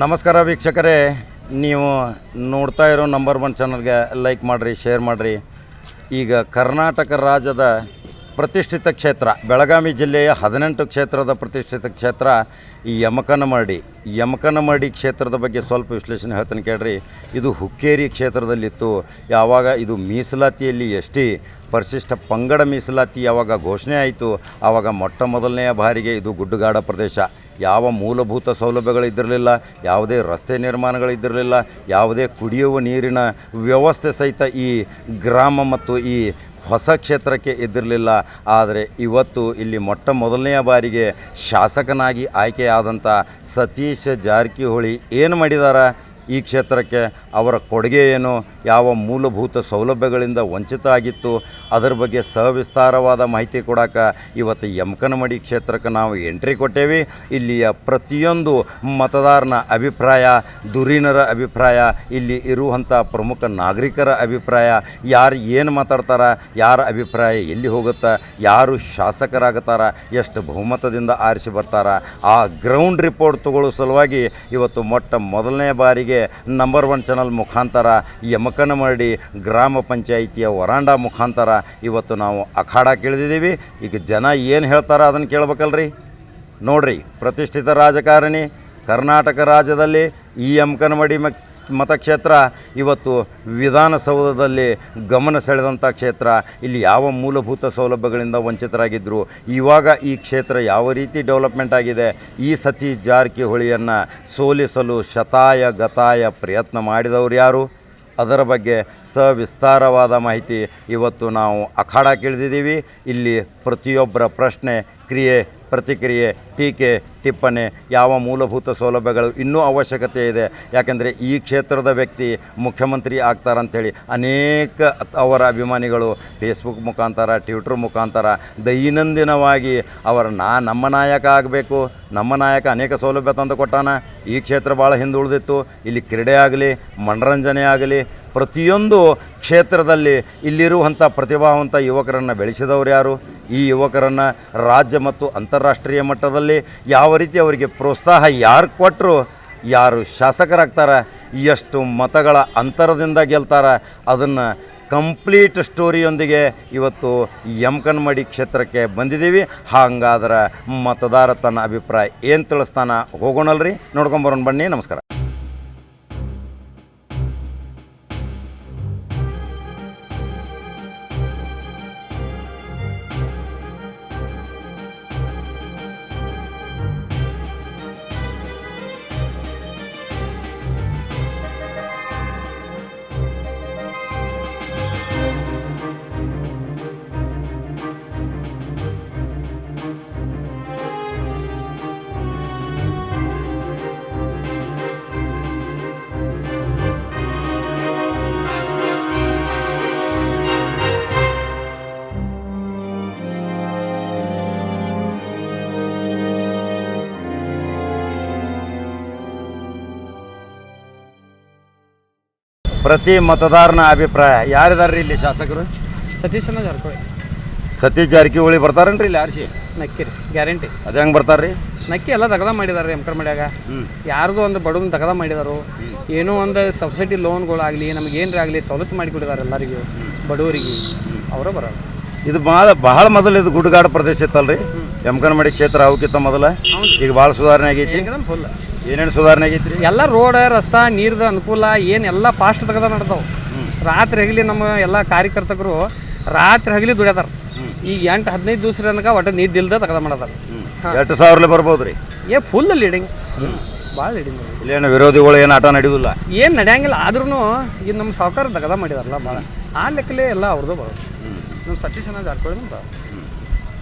ನಮಸ್ಕಾರ ವೀಕ್ಷಕರೇ. ನೀವು ನೋಡ್ತಾ ಇರೋ ನಂಬರ್ ಒನ್ ಚಾನಲ್ಗೆ ಲೈಕ್ ಮಾಡಿರಿ ಶೇರ್ ಮಾಡಿರಿ. ಈಗ ಕರ್ನಾಟಕ ರಾಜ್ಯದ ಪ್ರತಿಷ್ಠಿತ ಕ್ಷೇತ್ರ, ಬೆಳಗಾವಿ ಜಿಲ್ಲೆಯ ಹದಿನೆಂಟು ಕ್ಷೇತ್ರದ ಪ್ರತಿಷ್ಠಿತ ಕ್ಷೇತ್ರ ಈ ಯಮಕನಮಡಿ. ಯಮಕನಮಡಿ ಕ್ಷೇತ್ರದ ಬಗ್ಗೆ ಸ್ವಲ್ಪ ವಿಶ್ಲೇಷಣೆ ಹೇಳ್ತೀನಿ ಕೇಳ್ರಿ. ಇದು ಹುಕ್ಕೇರಿ ಕ್ಷೇತ್ರದಲ್ಲಿತ್ತು. ಯಾವಾಗ ಇದು ಮೀಸಲಾತಿಯಲ್ಲಿ ಎಷ್ಟಿ ಪರಿಶಿಷ್ಟ ಪಂಗಡ ಮೀಸಲಾತಿ ಯಾವಾಗ ಘೋಷಣೆ ಆಯಿತು ಆವಾಗ ಮೊಟ್ಟ ಮೊದಲನೆಯ ಬಾರಿಗೆ ಇದು ಗುಡ್ಡಗಾಡ ಪ್ರದೇಶ. ಯಾವ ಮೂಲಭೂತ ಸೌಲಭ್ಯಗಳಿದ್ದಿರಲಿಲ್ಲ, ಯಾವುದೇ ರಸ್ತೆ ನಿರ್ಮಾಣಗಳಿದ್ದಿರಲಿಲ್ಲ, ಯಾವುದೇ ಕುಡಿಯುವ ನೀರಿನ ವ್ಯವಸ್ಥೆ ಸಹಿತ ಈ ಗ್ರಾಮ ಮತ್ತು ಈ ಹೊಸ ಕ್ಷೇತ್ರಕ್ಕೆ ಇದ್ದಿರಲಿಲ್ಲ. ಆದರೆ ಇವತ್ತು ಇಲ್ಲಿ ಮೊಟ್ಟ ಮೊದಲನೆಯ ಬಾರಿಗೆ ಶಾಸಕನಾಗಿ ಆಯ್ಕೆಯಾದಂಥ ಸತೀಶ್ ಜಾರಕಿಹೊಳಿ ಏನು ಮಾಡಿದಾರ? ಈ ಕ್ಷೇತ್ರಕ್ಕೆ ಅವರ ಕೊಡುಗೆ ಏನು, ಯಾವ ಮೂಲಭೂತ ಸೌಲಭ್ಯಗಳಿಂದ ವಂಚಿತ ಆಗಿತ್ತು ಅದರ ಬಗ್ಗೆ ಸವಿಸ್ತಾರವಾದ ಮಾಹಿತಿ ಕೊಡೋಕೆ ಇವತ್ತು ಯಮಕನಮಡಿ ಕ್ಷೇತ್ರಕ್ಕೆ ನಾವು ಎಂಟ್ರಿ ಕೊಟ್ಟೇವಿ. ಇಲ್ಲಿಯ ಪ್ರತಿಯೊಂದು ಮತದಾರನ ಅಭಿಪ್ರಾಯ, ದುರೀನರ ಅಭಿಪ್ರಾಯ, ಇಲ್ಲಿ ಇರುವಂಥ ಪ್ರಮುಖ ನಾಗರಿಕರ ಅಭಿಪ್ರಾಯ, ಯಾರು ಏನು ಮಾತಾಡ್ತಾರ, ಯಾರ ಅಭಿಪ್ರಾಯ ಎಲ್ಲಿ ಹೋಗುತ್ತಾ, ಯಾರು ಶಾಸಕರಾಗುತ್ತಾರೆ, ಎಷ್ಟು ಬಹುಮತದಿಂದ ಆರಿಸಿ ಬರ್ತಾರ, ಆ ಗ್ರೌಂಡ್ ರಿಪೋರ್ಟ್ ತಗೊಳ್ಳೋ ಸಲುವಾಗಿ ಇವತ್ತು ಮೊಟ್ಟ ಮೊದಲನೇ ಬಾರಿಗೆ ನಂಬರ್ ಒನ್ ಚಾನಲ್ ಮುಖಾಂತರ ಯಮಕನಮರಡಿ ಗ್ರಾಮ ಪಂಚಾಯಿತಿಯ ವರಾಂಡ ಮುಖಾಂತರ ಇವತ್ತು ನಾವು ಅಖಾಡ ಕೇಳಿದ್ದೀವಿ ಈಗ ಜನ ಏನು ಹೇಳ್ತಾರ ಅದನ್ನು ಕೇಳ್ಬೇಕಲ್ರಿ? ನೋಡ್ರಿ, ಪ್ರತಿಷ್ಠಿತ ರಾಜಕಾರಣಿ, ಕರ್ನಾಟಕ ರಾಜ್ಯದಲ್ಲಿ ಈ ಯಮಕನಮಡಿ ಮ ಮತಕ್ಷೇತ್ರ ಇವತ್ತು ವಿಧಾನಸೌಧದಲ್ಲಿ ಗಮನ ಸೆಳೆದಂಥ ಕ್ಷೇತ್ರ. ಇಲ್ಲಿ ಯಾವ ಮೂಲಭೂತ ಸೌಲಭ್ಯಗಳಿಂದ ವಂಚಿತರಾಗಿದ್ದರು ಇವಾಗ ಈ ಕ್ಷೇತ್ರ ಯಾವ ರೀತಿ ಡೆವಲಪ್ಮೆಂಟ್ ಆಗಿದೆ? ಈ ಸತೀಶ್ ಜಾರಕಿಹೊಳಿಯನ್ನು ಸೋಲಿಸಲು ಶತಾಯ ಗತಾಯ ಪ್ರಯತ್ನ ಮಾಡಿದವರು ಯಾರು? ಅದರ ಬಗ್ಗೆ ಸವಿಸ್ತಾರವಾದ ಮಾಹಿತಿ ಇವತ್ತು ನಾವು ಅಖಾಡ ಕೇಳಿದಿದ್ದೀವಿ ಇಲ್ಲಿ ಪ್ರತಿಯೊಬ್ಬರ ಪ್ರಶ್ನೆ ಕ್ರಿಯೆ, ಪ್ರತಿಕ್ರಿಯೆ, ಟೀಕೆ, ಟಿಪ್ಪಣಿ, ಯಾವ ಮೂಲಭೂತ ಸೌಲಭ್ಯಗಳು ಇನ್ನೂ ಅವಶ್ಯಕತೆ ಇದೆ. ಯಾಕೆಂದರೆ ಈ ಕ್ಷೇತ್ರದ ವ್ಯಕ್ತಿ ಮುಖ್ಯಮಂತ್ರಿ ಆಗ್ತಾರಂಥೇಳಿ ಅನೇಕ ಅವರ ಅಭಿಮಾನಿಗಳು ಫೇಸ್ಬುಕ್ ಮುಖಾಂತರ ಟ್ವಿಟ್ರ್ ಮುಖಾಂತರ ದೈನಂದಿನವಾಗಿ ಅವರ ನಾ ನಮ್ಮ ನಾಯಕ ಆಗಬೇಕು, ನಮ್ಮ ನಾಯಕ ಅನೇಕ ಸೌಲಭ್ಯ ತಂದು ಕೊಟ್ಟಾನ. ಈ ಕ್ಷೇತ್ರ ಭಾಳ ಹಿಂದುಳಿದಿತ್ತು ಇಲ್ಲಿ ಕ್ರೀಡೆ ಆಗಲಿ, ಮನರಂಜನೆ ಆಗಲಿ, ಪ್ರತಿಯೊಂದು ಕ್ಷೇತ್ರದಲ್ಲಿ ಇಲ್ಲಿರುವಂಥ ಪ್ರತಿಭಾವಂತ ಯುವಕರನ್ನು ಬೆಳೆಸಿದವರು ಯಾರು? ಈ ಯುವಕರನ್ನು ರಾಜ್ಯ ಮತ್ತು ಅಂತಾರಾಷ್ಟ್ರೀಯ ಮಟ್ಟದಲ್ಲಿ ಯಾವ ರೀತಿ ಅವರಿಗೆ ಪ್ರೋತ್ಸಾಹ ಯಾರು ಕೊಟ್ಟರು ಯಾರು ಶಾಸಕರಾಗ್ತಾರೆ, ಎಷ್ಟು ಮತಗಳ ಅಂತರದಿಂದ ಗೆಲ್ತಾರೆ, ಅದನ್ನು ಕಂಪ್ಲೀಟ್ ಸ್ಟೋರಿಯೊಂದಿಗೆ ಇವತ್ತು ಯಮಕನ್ಮಡಿ ಕ್ಷೇತ್ರಕ್ಕೆ ಬಂದಿದ್ದೀವಿ. ಹಾಗಾದ್ರೆ ಮತದಾರ ತನ್ನ ಅಭಿಪ್ರಾಯ ಏನು ತಿಳಿಸ್ತಾನ ಹೋಗೋಣಲ್ರಿ. ನೋಡ್ಕೊಂಬರೋಣ ಬನ್ನಿ. ನಮಸ್ಕಾರ. ಪ್ರತಿ ಮತದಾರನ ಅಭಿಪ್ರಾಯ ಯಾರಿದಾರ್ರಿ ಇಲ್ಲಿ ಶಾಸಕರು? ಸತೀಶನ ಜಾರಕಿಹೊಳಿ ಸತೀಶ್ ಜಾರಕಿಹೊಳಿ ಬರ್ತಾರೇನ್ರಿ ಇಲ್ಲಿ ಆರ್ಸಿ? ನಕ್ಕಿರಿ ಗ್ಯಾರಂಟಿ. ಅದು ಹೆಂಗೆ ಬರ್ತಾರ್ರಿ? ನಕ್ಕಿ ಎಲ್ಲ ದಗದ ಮಾಡಿದಾರೆ ಎಂ ಮಾಡ್ಯಾಗ ಯಾರ್ದು ಒಂದು ಬಡವನ್ನ ದಗದ ಮಾಡಿದಾರು. ಏನೋ ಒಂದು ಸಬ್ಸಿಡಿ ಲೋನ್ಗಳಾಗಲಿ ನಮ್ಗೆ ಏನರ ಆಗಲಿ ಸವಲತ್ತು ಮಾಡಿಕೊಟ್ಟಿದ್ದಾರೆ ಎಲ್ಲರಿಗೂ ಬಡವರಿಗೆ. ಅವರೇ ಬರೋದು ಇದು ಭಾಳ ಬಹಳ ಮೊದಲು ಇದು ಗುಡ್ಡಗಾಡು ಪ್ರದೇಶ ಇತ್ತಲ್ರಿ? ಮಾಡಿ ಕ್ಷೇತ್ರ ಅವಕ್ಕಿಂತ ಮೊದಲ. ಈಗ ಭಾಳ ಸುಧಾರಣೆ ಆಗೈತಿ. ಫುಲ್ ಏನೇನು ಸುಧಾರಣೆ ಆಗೈತ್ರಿ? ಎಲ್ಲ ರೋಡ್ ರಸ್ತಾ ನೀರ್ದ ಅನುಕೂಲ ಏನು ಎಲ್ಲ ಫಾಸ್ಟ್ ತೆಗೆದ ನಡೆದವು. ರಾತ್ರಿ ಹಗಲಿ ನಮ್ಮ ಎಲ್ಲ ಕಾರ್ಯಕರ್ತಕರು ರಾತ್ರಿ ಹಗಲಿ ದುಡ್ಯದಾರ ಈಗ ಎಂಟು ಹದಿನೈದು ದಿವಸ ತನಕ ಒಟ್ಟು ನೀರ್ದಿಲ್ದ ತೆಗೆದ ಮಾಡದಾರ. ಎಷ್ಟು ಸಾವಿರಲೆ ಬರ್ಬೋದು ರೀ ಏ ಫುಲ್ ಲೀಡಿಂಗ್ ಭಾಳ ಲೀಡಿಂಗ್ ಇಲ್ಲೇನು ವಿರೋಧಿಗಳು ಏನು ಆಟ ನಡೆಯುವುದಿಲ್ಲ ಏನು ನಡೆಯಂಗಿಲ್ಲ ಆದ್ರೂ ಇದು ನಮ್ಮ ಸಾವುಕಾರ ತೆಗೆದ ಮಾಡಿದಾರಲ್ಲ ಭಾಳ ಆ ಲೆಕ್ಕಲೇ ಎಲ್ಲ ಅವ್ರದ್ದು ಬರೋದು ನಮ್ಮ ಸತೀಶನ ಜಾರಕಿಹೊಳಿ ಅಂತ.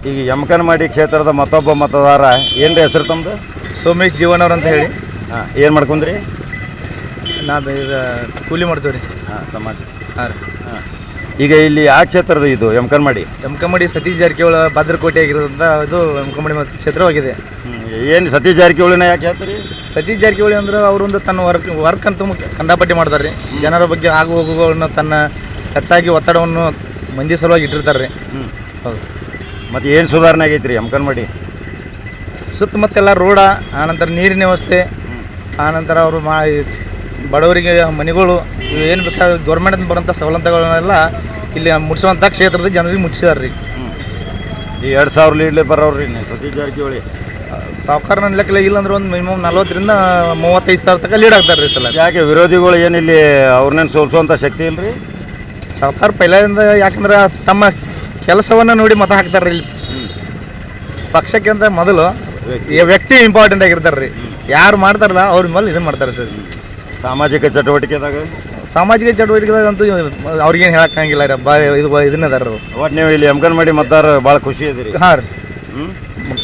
ಈಗ ಯಮಕನಮಡಿ ಕ್ಷೇತ್ರದ ಮತ್ತೊಬ್ಬ ಮತದಾರ ಏನು ಹೆಸರು ತಮ್ಮದು ಸೋಮೇಶ್ ಜೀವನ್ ಅವ್ರು ಅಂತ ಹೇಳಿ. ಹಾಂ ಏನು ಮಾಡ್ಕೊಂಡ್ರಿ? ನಾವು ಇದು ಕೂಲಿ ಮಾಡ್ತೀವಿ ರೀ. ಹಾಂ ಸಮಾಜ. ಹಾಂ ರೀ. ಹಾಂ. ಈಗ ಇಲ್ಲಿ ಆ ಕ್ಷೇತ್ರದ ಇದು ಯಮಕನಮಡಿ ಯಮಕಮಡಿ ಸತೀಶ್ ಜಾರಕಿಹೊಳ ಭದ್ರಕೋಟೆ ಆಗಿರೋದ್ರಿಂದ ಅದು ಯಮಕಮಡಿ ಮತ ಕ್ಷೇತ್ರವಾಗಿದೆ. ಏನು ಸತೀಶ್ ಜಾರಕಿಹೊಳಿನ ಯಾಕೆ ಹೇಳ್ತೀರಿ? ಸತೀಶ್ ಜಾರಕಿಹೊಳಿ ಅಂದ್ರೆ ಅವರೊಂದು ತನ್ನ ವರ್ಕ್ ವರ್ಕ್ ಅಂತ ಮುಖ್ಯ- ಕಂಡಾಪಟ್ಟಿ ಮಾಡ್ತಾರೆ ರೀ ಜನರ ಬಗ್ಗೆ ಆಗು ಹೋಗುಗಳನ್ನು ತನ್ನ ಹೆಚ್ಚಾಗಿ ಒತ್ತಡವನ್ನು ಮಂದಿ ಸಲುವಾಗಿ ಇಟ್ಟಿರ್ತಾರೆ ರೀ ಹ್ಞೂ ಹೌದು. ಮತ್ತು ಏನು ಸುಧಾರಣೆ ಆಗೈತ್ರಿ ಯಮಕನಮಡಿ ಸುತ್ತಮುತ್ತೆಲ್ಲ ರೋಡ ಆನಂತರ ನೀರಿನ ವ್ಯವಸ್ಥೆ ಆನಂತರ ಅವರು ಮಾ ಬಡವರಿಗೆ ಮನೆಗಳು ಏನು ಬೇಕಾದ ಗೌರ್ಮೆಂಟಿಂದ ಬರೋಂಥ ಸವಲತ್ತುಗಳನ್ನೆಲ್ಲ ಇಲ್ಲಿ ಮುಟ್ಸುವಂಥ ಕ್ಷೇತ್ರದ ಜನರಿಗೆ ಮುಟ್ಟಿಸಿದಾರೆ ರೀ. ಈ ಎರಡು ಸಾವಿರ ಲೀಡ್ಲೆ ಬರೋರಿ ಸತೀ ಸತೀಶ್ ಜಾರಕಿಹೊಳಿ. ಸಾವುಕಾರ ಇಲ್ಲ ಅಂದ್ರೆ ಒಂದು ಮಿನಿಮಮ್ ನಲ್ವತ್ತರಿಂದ ಮೂವತ್ತೈದು ಸಾವಿರ ತನಕ ಲೀಡ್ ಆಗ್ತಾರೆ ರೀ ಸಲ. ಯಾಕೆ ವಿರೋಧಿಗಳು ಏನಿಲ್ಲಿ ಅವ್ರನ್ನೇನು ಸೋಲ್ಸುವಂಥ ಶಕ್ತಿ ಇಲ್ರಿ? ಸಾವುಕಾರ ಪೈಲದಿಂದ ಯಾಕಂದ್ರೆ ತಮ್ಮ ಕೆಲಸವನ್ನು ನೋಡಿ ಮತ ಹಾಕ್ತಾರೆ ಇಲ್ಲಿ. ಪಕ್ಷಕ್ಕಿಂತ ಮೊದಲು ವ್ಯಕ್ತಿ. ಇಂಪಾರ್ಟೆಂಟ್ ಆಗಿರ್ತಾರೆ ರೀ. ಯಾರು ಮಾಡ್ತಾರಲ್ಲ ಅವ್ರ ಮೇಲೆ ಇದನ್ನ ಮಾಡ್ತಾರೆ ಸರ್. ಸಾಮಾಜಿಕ ಚಟುವಟಿಕೆದಾಗ? ಸಾಮಾಜಿಕ ಚಟುವಟಿಕೆದಾಗ ಅಂತೂ ಅವ್ರಿಗೇನು ಹೇಳಕ್ಕಾಗಿಲ್ಲ ರೀ. ಬಾ ಇದು ಬಾ- ಇದನ್ನ ಅದಾರ ಒಟ್ಟು ನೀವು ಇಲ್ಲಿ ಎಮ್ಕನ್ ಮಾಡಿ ಮತ್ತಾರ ಭಾಳ ಖುಷಿ ಇದೀರಿ ಹಾಂ ರೀ.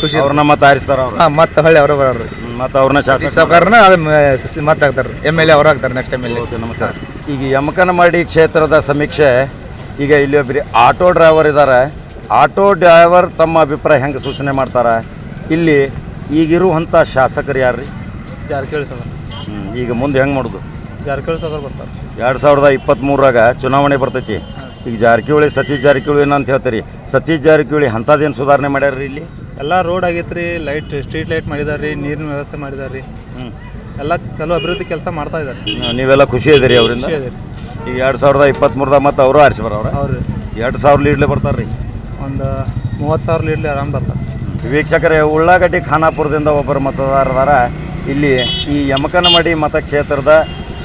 ಖುಷಿ ಅವ್ರನ್ನ ಮತ್ತೆ ಆರಿಸ್ತಾರ ಅವ್ರು. ಹಾಂ ಮತ್ತೆ ಹೊಳ್ಳಿ ಅವರ ಬರೋರು ಮತ್ತು ಅವ್ರನ್ನ ಶಾಸಕ ಸರ್ಕಾರನ ಮತ್ತೆ ಆಗ್ತಾರೆ ಎಂ ಎಲ್ ಎ ಅವ್ರು ಆಗ್ತಾರೆ next M L A okay ನಮಸ್ಕಾರ. ಈಗ ಯಮಕನಮಡಿ ಕ್ಷೇತ್ರದ ಸಮೀಕ್ಷೆ ಈಗ ಇಲ್ಲಿ ಒಬ್ಬರಿ ಆಟೋ ಡ್ರೈವರ್ ಇದ್ದಾರೆ ಆಟೋ ಡ್ರೈವರ್ ತಮ್ಮ ಅಭಿಪ್ರಾಯ ಹೆಂಗೆ ಸೂಚನೆ ಮಾಡ್ತಾರೆ? ಇಲ್ಲಿ ಈಗಿರುವಂಥ ಶಾಸಕರು ಯಾರು ರೀ ಜಾರಕಿಹೊಳಿ ಸರ್. ಈಗ ಮುಂದೆ ಹೆಂಗೆ ಮಾಡೋದು? ಜಾರಕಿಹೊಳಿ ಸರ್ ಬರ್ತಾರೆ. ಎರಡು ಸಾವಿರದ ಇಪ್ಪತ್ತ್ಮೂರಾಗ ಚುನಾವಣೆ ಬರ್ತೈತಿ. ಈಗ ಜಾರಕಿಹೊಳಿ ಸತೀಶ್ ಜಾರಕಿಹೊಳಿ ಏನಂತ ಹೇಳ್ತೀರಿ? ಸತೀಶ್ ಜಾರಕಿಹೊಳಿ ಅಂಥದ್ದೇನು ಸುಧಾರಣೆ ಮಾಡ್ಯಾರ ಇಲ್ಲಿ? ಎಲ್ಲ ರೋಡ್ ಆಗೈತೆ ರೀ ಲೈಟ್ ಸ್ಟ್ರೀಟ್ ಲೈಟ್ ಮಾಡಿದಾರೆ ರೀ ನೀರಿನ ವ್ಯವಸ್ಥೆ ಮಾಡಿದಾರೆ ರೀ ಹ್ಞೂ ಎಲ್ಲ ಚಲೋ ಅಭಿವೃದ್ಧಿ ಕೆಲಸ ಮಾಡ್ತಾ ಇದ್ದಾರೆ ನೀವೆಲ್ಲ ಖುಷಿ ಇದ್ದೀರಿ ಅವರಿಂದ? ಈಗ ಎರಡು ಸಾವಿರದ ಇಪ್ಪತ್ತ್ಮೂರದಾಗ ಮತ್ತು ಅವರು ಆರಿಸಿ ಬರೋರು ಅವ್ರು. ಎರಡು ಸಾವಿರ ಲೀಡ್ಲೆ ಬರ್ತಾರೆ ರೀ ಒಂದು ಮೂವತ್ತು ಸಾವಿರ ಲೀಡ್ಲೇ ಆರಾಮ್ ಬರ್ತಾರೆ. ವೀಕ್ಷಕರೇ ಉಳ್ಳಾಗಡ್ಡಿ ಖಾನಾಪುರದಿಂದ ಒಬ್ಬರು ಮತದಾರರ ಇಲ್ಲಿ ಈ ಯಮಕನಮಡಿ ಮತಕ್ಷೇತ್ರದ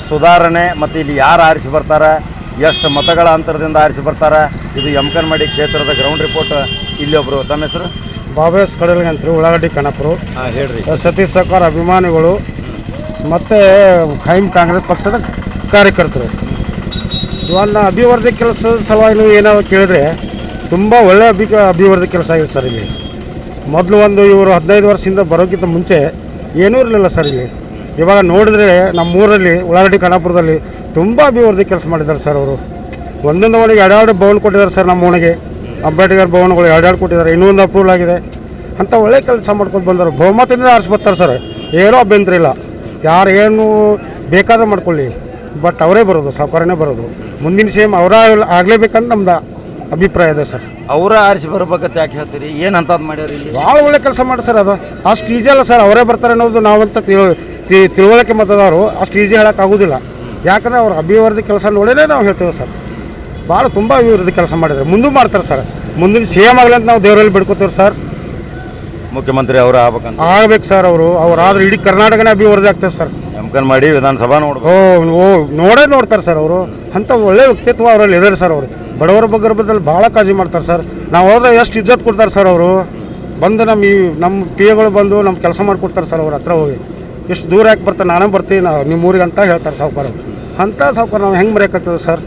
ಸುಧಾರಣೆ ಮತ್ತು ಇಲ್ಲಿ ಯಾರು ಆರಿಸಿ ಬರ್ತಾರೆ ಎಷ್ಟು ಮತಗಳ ಅಂತರದಿಂದ ಆರಿಸಿ ಬರ್ತಾರೆ ಇದು ಯಮಕನಮಡಿ ಕ್ಷೇತ್ರದ ಗ್ರೌಂಡ್ ರಿಪೋರ್ಟ್ ಇಲ್ಲಿ ಒಬ್ಬರು ತಮ್ಮ ಹೆಸರು? ಬಾಬೇಸ್ ಕಡಲಿಗೆ ಅಂತ್ರಿ ಉಳ್ಳಾಗಡ್ಡಿ ಖಾನಾಪುರ. ಹಾಂ ಹೇಳ್ರಿ. ಸತೀಶ್ ಸರ್ಕಾರ ಅಭಿಮಾನಿಗಳು ಮತ್ತು ಖೈಮ್ ಕಾಂಗ್ರೆಸ್ ಪಕ್ಷದ ಕಾರ್ಯಕರ್ತರು. ಇವನ್ನ ಅಭಿವೃದ್ಧಿ ಕೆಲಸದ ಸಲುವಾಗಿ ನೀವು ಏನಾದ್ರು ಕೇಳಿದ್ರೆ ತುಂಬ ಒಳ್ಳೆಯ ಅಭಿ ಅಭಿವೃದ್ಧಿ ಕೆಲಸ ಆಗಿದೆ ಸರ್ ಇಲ್ಲಿ. ಮೊದಲು ಒಂದು ಇವರು ಹದಿನೈದು ವರ್ಷದಿಂದ ಬರೋಕ್ಕಿಂತ ಮುಂಚೆ ಏನೂ ಇರಲಿಲ್ಲ ಸರ್ ಇಲ್ಲಿ. ಇವಾಗ ನೋಡಿದ್ರೆ ನಮ್ಮ ಊರಲ್ಲಿ ಉಳ್ಳಾಗಡ್ಡಿ ಖಾನಾಪುರದಲ್ಲಿ ತುಂಬ ಅಭಿವೃದ್ಧಿ ಕೆಲಸ ಮಾಡಿದ್ದಾರೆ ಸರ್ ಅವರು. ಒಂದೊಂದು ಮನೆಗೆ ಎರಡೆರಡು ಭವನ ಕೊಟ್ಟಿದ್ದಾರೆ ಸರ್ ನಮ್ಮ ಓಣಿಗೆ ಅಂಬೇಡ್ಕರ್ ಭವನಗಳು ಎರಡೆರಡು ಕೊಟ್ಟಿದ್ದಾರೆ, ಇನ್ನೊಂದು ಅಪ್ರೂವಲ್ ಆಗಿದೆ. ಅಂತ ಒಳ್ಳೆ ಕೆಲಸ ಮಾಡ್ಕೊಂಡು ಬಂದರು. ಬಹುಮತದಿಂದ ಆರಿಸ್ಬರ್ತಾರೆ ಸರ್. ಏನೋ ಅಭ್ಯಂತರ ಇಲ್ಲ. ಯಾರು ಏನು ಬೇಕಾದ್ರೆ ಮಾಡ್ಕೊಳ್ಳಿ. ಬಟ್ ಅವರೇ ಬರೋದು ಸಾವುಕಾರನೇ ಬರೋದು. ಮುಂದಿನ ಸೇಮ್ ಅವರ ಆಗಲೇಬೇಕಂತ ನಮ್ದು ಅಭಿಪ್ರಾಯ ಇದೆ ಸರ್. ಅವರ ಆರಿಸಿ ಬರ್ಬೇಕಂತ ಯಾಕೆ ಹೇಳ್ತೀರಿ? ಏನು ಅಂತ ಮಾಡ್ಯಾರ ಇಲ್ಲಿ? ಭಾಳ ಒಳ್ಳೆ ಕೆಲಸ ಮಾಡಿ ಸರ್ ಅದು. ಅಷ್ಟು ಈಜಿ ಅಲ್ಲ ಸರ್ ಅವರೇ ಬರ್ತಾರೆ ಅನ್ನೋದು ನಾವಂತ ತಿಳು ತಿ- ತಿಳುವಳಿಕೆ ಮತದಾರರು ಅಷ್ಟು ಈಜಿ ಆಗೋದಿಲ್ಲ. ಯಾಕಂದರೆ ಅವ್ರ ಅಭಿವೃದ್ಧಿ ಕೆಲಸ ನೋಡಿನೇ ನಾವು ಹೇಳ್ತೇವೆ ಸರ್. ಭಾಳ ತುಂಬ ಅಭಿವೃದ್ಧಿ ಕೆಲಸ ಮಾಡಿದ್ದಾರೆ. ಮುಂದೂ ಮಾಡ್ತಾರೆ ಸರ್. ಮುಂದಿನ ಸಿ ಎಂ ಆಗಲಿ ಅಂತ ನಾವು ದೇವರಲ್ಲಿ ಬಿಡ್ಕೋತೀವಿ ಸರ್. ಮುಖ್ಯಮಂತ್ರಿ ಅವರು ಆಗ್ಬೇಕಂತ. ಆಗ್ಬೇಕು ಸರ್ ಅವರು. ಅವ್ರು ಆದ್ರೆ ಇಡೀ ಕರ್ನಾಟಕನೇ ಅಭಿವೃದ್ಧಿ ಆಗ್ತದೆ ಸರ್. ಯಮಕನ್ ಮಾಡಿ ವಿಧಾನಸಭಾ ನೋಡ್ಬೇಕು. ಓ ಓ ನೋಡೇ ನೋಡ್ತಾರೆ ಸರ್ ಅವರು. ಅಂತ ಒಳ್ಳೆ ವ್ಯಕ್ತಿತ್ವ ಅವರಲ್ಲಿ ಇದಾರೆ ಸರ್ ಅವರು. ಬಡವರ ಬಗ್ಗೆ ಭಾಳ ಕಾಳಜಿ ಮಾಡ್ತಾರೆ ಸರ್. ನಾವು ಹೋದ್ರೆ ಎಷ್ಟು ಇಜ್ಜತ್ ಕೊಡ್ತಾರೆ ಸರ್ ಅವರು. ಬಂದು ನಮ್ಮ ಈ ನಮ್ಮ ಪಿ ಎಗಳು ಬಂದು ನಮ್ಮ ಕೆಲಸ ಮಾಡಿಕೊಡ್ತಾರೆ ಸರ್ ಅವ್ರ ಹತ್ರ ಹೋಗಿ. ಎಷ್ಟು ದೂರ ಯಾಕೆ ಬರ್ತಾರೆ ನಾನೇ ಬರ್ತೀನಿ ನಾ ನಿಮ್ಮ ಊರಿಗೆ ಅಂತ ಹೇಳ್ತಾರೆ ಸಾವುಕಾರ ಅಂಥ ಸಾವುಕಾರ ನಾವು ಹೆಂಗೆ ಮರೆಯಕತ್ತದ ಸರ್?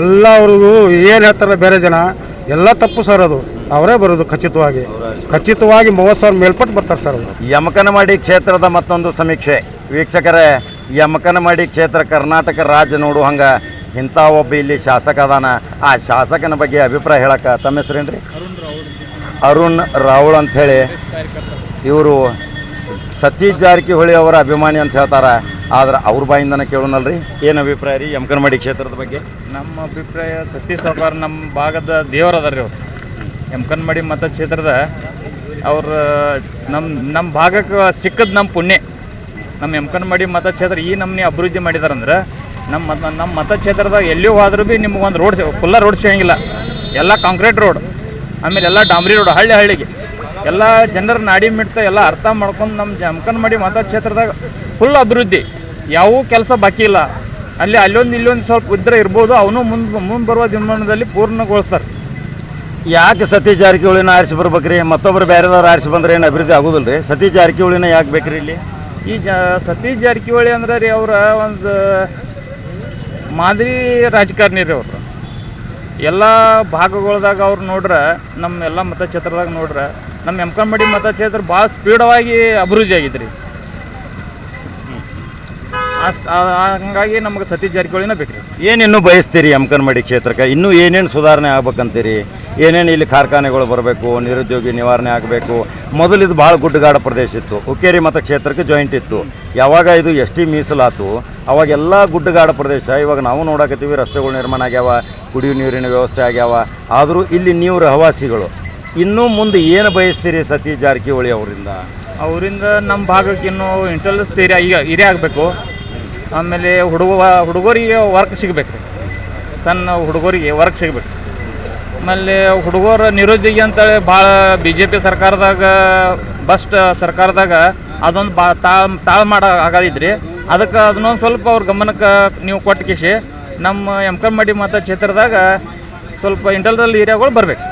ಎಲ್ಲ ಅವ್ರಿಗೂ ಏನು ಹೇಳ್ತಾರೆ ಬೇರೆ ಜನ ಎಲ್ಲ ತಪ್ಪು ಸರ್ ಅದು. ಅವರೇ ಬರೋದು ಖಚಿತವಾಗಿ. ಖಚಿತವಾಗಿ ಮೂವತ್ತು ಸಾವಿರ ಮೇಲ್ಪಟ್ಟು ಬರ್ತಾರೆ ಸರ್ ಅವರು. ಯಮಕನಮಡಿ ಕ್ಷೇತ್ರದ ಮತ್ತೊಂದು ಸಮೀಕ್ಷೆ. ವೀಕ್ಷಕರೇ ಯಮಕನಮಡಿ ಕ್ಷೇತ್ರ ಕರ್ನಾಟಕ ರಾಜ್ಯ ನೋಡು ಹಂಗೆ ಇಂಥ ಒಬ್ಬ ಇಲ್ಲಿ ಶಾಸಕ ಅದಾನ. ಆ ಶಾಸಕನ ಬಗ್ಗೆ ಅಭಿಪ್ರಾಯ ಹೇಳಕ್ಕೆ ತಮ್ಮ ಹೆಸರೇನು ರೀ ಅರುಣ್ ಅಂತ ಅಂಥೇಳಿ. ಇವರು ಸತೀಶ್ ಜಾರಕಿಹೊಳಿ ಅವರ ಅಭಿಮಾನಿ ಅಂತ ಹೇಳ್ತಾರೆ. ಆದ್ರೆ ಅವ್ರ ಬಾಯಿಂದನೇ ಕೇಳೋಣಲ್ರಿ ಏನು ಅಭಿಪ್ರಾಯ ರೀ ಯಮಕನಮಡಿ ಕ್ಷೇತ್ರದ ಬಗ್ಗೆ? ನಮ್ಮ ಅಭಿಪ್ರಾಯ ಸತೀಶ್ ಸರ್ಕಾರ ನಮ್ಮ ಭಾಗದ ದೇವರು ಅದಾರ ರೀ ಅವ್ರು. ಯಮಕನಮಡಿ ಮತಕ್ಷೇತ್ರದ ಅವ್ರ ನಮ್ಮ ನಮ್ಮ ಭಾಗಕ್ಕೆ ಸಿಕ್ಕದ್ ನಮ್ಮ ಪುಣ್ಯ. ನಮ್ಮ ಎಮ್ಕನ್ಮಡಿ ಮತಕ್ಷೇತ್ರ ಈ ನಮ್ಮನೆ ಅಭಿವೃದ್ಧಿ ಮಾಡಿದಾರಂದ್ರೆ ನಮ್ಮ ನಮ್ಮ ಮತಕ್ಷೇತ್ರದಾಗ ಎಲ್ಲೂ ಹೋದ್ರೂ ಭೀ ನಿಮ್ಗೆ ಒಂದು ರೋಡ್ ಫುಲ್ಲ ರೋಡ್ ಸಿಗಂಗಿಲ್ಲ. ಎಲ್ಲ ಕಾಂಕ್ರೀಟ್ ರೋಡ್, ಆಮೇಲೆ ಎಲ್ಲ ಡಾಂಬ್ರಿ ರೋಡ್, ಹಳ್ಳಿ ಹಳ್ಳಿಗೆ. ಎಲ್ಲ ಜನರ ನಾಡಿ ಮಿಡ್ತ ಎಲ್ಲ ಅರ್ಥ ಮಾಡ್ಕೊಂಡು ನಮ್ಮ ಜಮಕನ್ಮಡಿ ಮತಕ್ಷೇತ್ರದಾಗ ಫುಲ್ ಅಭಿವೃದ್ಧಿ. ಯಾವ ಕೆಲಸ ಬಾಕಿ ಇಲ್ಲ. ಅಲ್ಲಿ ಅಲ್ಲೊಂದು ಇಲ್ಲೊಂದು ಸ್ವಲ್ಪ ಇದ್ರೆ ಇರ್ಬೋದು, ಅವನು ಮುಂದೆ ಮುಂದೆ ಬರುವ ದಿನಮಾನದಲ್ಲಿ ಪೂರ್ಣಗೊಳಿಸ್ತಾರೆ. ಯಾಕೆ ಸತೀಶ್ ಜಾರಕಿಹೊಳಿನ ಆರಿಸಿ ಬರ್ಬೇಕ್ರಿ? ಮತ್ತೊಬ್ಬರು ಬೇರೆದವ್ರು ಆರಿಸಿ ಬಂದ್ರೆ ಏನು ಅಭಿವೃದ್ಧಿ ಆಗೋದಿಲ್ಲ ರೀ ಸತೀಶ್ ಜಾರಕಿಹೊಳಿನ ಯಾಕೆ ಬೇಕ್ರಿ ಇಲ್ಲಿ? ಈ ಜ ಸತೀಶ್ ಜಾರಕಿಹೊಳಿ ಅಂದ್ರೆ ರೀ ಅವರ ಒಂದು ಮಾದರಿ ರಾಜಕಾರಣಿ ರೀ ಅವರು. ಎಲ್ಲ ಭಾಗಗಳ್ದಾಗ ಅವ್ರು ನೋಡ್ರೆ ನಮ್ಮ ಎಲ್ಲ ಮತಕ್ಷೇತ್ರದಾಗ ನೋಡ್ರೆ ನಮ್ಮ ಎಮ್ಕಂಬಡಿ ಮತಕ್ಷೇತ್ರ ಭಾಳ ಸ್ಪೀಡವಾಗಿ ಅಭಿವೃದ್ಧಿ ಆಗೈತೆ ರೀ ಅಸ್- ಆ- ಆ- ಹಂಗಾಗಿ ನಮ್ಗೆ ಸತೀಶ್ ಜಾರಕಿಹೊಳಿನ ಬೇಕು ರೀ ಏನಿನ್ನೂ ಬಯಸ್ತೀರಿ ಯಮಕನ್ಮಡಿ ಕ್ಷೇತ್ರಕ್ಕೆ? ಇನ್ನೂ ಏನೇನು ಸುಧಾರಣೆ ಆಗ್ಬೇಕಂತೀರಿ? ಏನೇನು ಇಲ್ಲಿ ಕಾರ್ಖಾನೆಗಳು ಬರಬೇಕು, ನಿರುದ್ಯೋಗಿ ನಿವಾರಣೆ ಆಗಬೇಕು. ಮೊದಲು ಇದು ಭಾಳ ಗುಡ್ಡಗಾಡ ಪ್ರದೇಶ ಇತ್ತು. ಹುಕ್ಕೇರಿ ಮತಕ್ಷೇತ್ರಕ್ಕೆ ಜಾಯಿಂಟ್ ಇತ್ತು. ಯಾವಾಗ ಇದು ಎಸ್ ಟಿ ಮೀಸಲಾತು ಅವಾಗೆಲ್ಲ ಗುಡ್ಡಗಾಡ ಪ್ರದೇಶ ಇವಾಗ ನಾವು ನೋಡಕತ್ತೀವಿ, ರಸ್ತೆಗಳು ನಿರ್ಮಾಣ ಆಗ್ಯಾವ ಕುಡಿಯುವ ನೀರಿನ ವ್ಯವಸ್ಥೆ ಆಗ್ಯಾವ. ಆದರೂ ಇಲ್ಲಿ ನೀವು ರಹವಾಸಿಗಳು. ಇನ್ನೂ ಮುಂದೆ ಏನು ಬಯಸ್ತೀರಿ ಸತೀಶ್ ಜಾರಕಿಹೊಳಿ ಅವರಿಂದ? ಅವರಿಂದ ನಮ್ಮ ಭಾಗಕ್ಕೆ ಇನ್ನೂ ಇಂಟೆಲಿಜೆನ್ಸ್ ಏರಿಯಾ ಈಗ ಏರಿಯಾ ಆಗಬೇಕು. ಆಮೇಲೆ ಹುಡುಗ ಹುಡುಗರಿಗೆ ವರ್ಕ್ ಸಿಗಬೇಕು. ಸಣ್ಣ ಹುಡುಗರಿಗೆ ವರ್ಕ್ ಸಿಗಬೇಕು. ಆಮೇಲೆ ಹುಡುಗರ ನಿರುದ್ಯೋಗಿ ಅಂತೇಳಿ ಭಾಳ ಬಿ ಜೆ ಪಿ ಸರ್ಕಾರದಾಗ ಬಸ್ಟ್ ಸರ್ಕಾರದಾಗ ಅದೊಂದು ಭಾಳ ತಾಳ್ ಮಾಡ ಮಾಡೋ ಆಗದಿದ್ರಿ. ಅದಕ್ಕೆ ಅದನ್ನೊಂದು ಸ್ವಲ್ಪ ಅವ್ರ ಗಮನಕ್ಕೆ ನೀವು ಕೊಟ್ಟು ಕಿಶಿ ನಮ್ಮ ಎಮ್ಕಮ್ಮಡಿ ಮತ್ತು ಕ್ಷೇತ್ರದಾಗ ಸ್ವಲ್ಪ ಇಂಟಲ್ದಲ್ಲಿ ಏರಿಯಾಗಳು ಬರಬೇಕು.